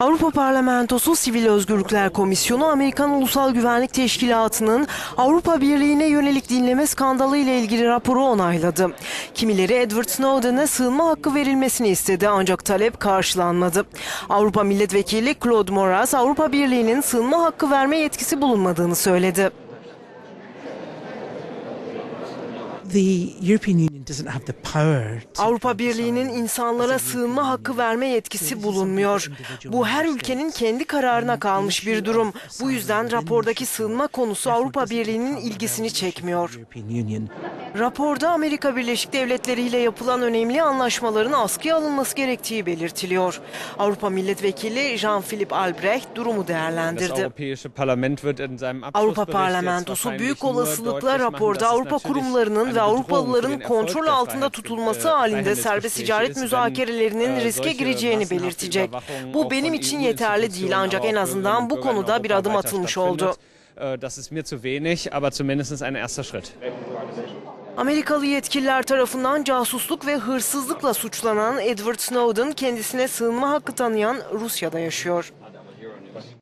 Avrupa Parlamentosu Sivil Özgürlükler Komisyonu Amerikan Ulusal Güvenlik Teşkilatı'nın Avrupa Birliği'ne yönelik dinleme skandalı ile ilgili raporu onayladı. Kimileri Edward Snowden'e sığınma hakkı verilmesini istedi ancak talep karşılanmadı. Avrupa Milletvekili Claude Moraes Avrupa Birliği'nin sığınma hakkı verme yetkisi bulunmadığını söyledi. Avrupa Birliği'nin insanlara sığınma hakkı verme yetkisi bulunmuyor. Bu her ülkenin kendi kararına kalmış bir durum. Bu yüzden rapordaki sığınma konusu Avrupa Birliği'nin ilgisini çekmiyor. Raporda Amerika Birleşik Devletleri ile yapılan önemli anlaşmaların askıya alınması gerektiği belirtiliyor. Avrupa Milletvekili Jean-Philippe Albrecht durumu değerlendirdi. Avrupa Parlamentosu büyük olasılıkla raporda Avrupa kurumlarının Avrupalıların kontrol altında tutulması äh, halinde serbest ticaret müzakerelerinin äh, riske gireceğini belirtecek. Bu benim için yeterli değil ancak en azından bu konuda bir adım atılmış oldu. Äh, Das ist mir zu wenig, aber zumindest ein erster Schritt. Amerikalı yetkililer tarafından casusluk ve hırsızlıkla suçlanan Edward Snowden kendisine sığınma hakkı tanıyan Rusya'da yaşıyor.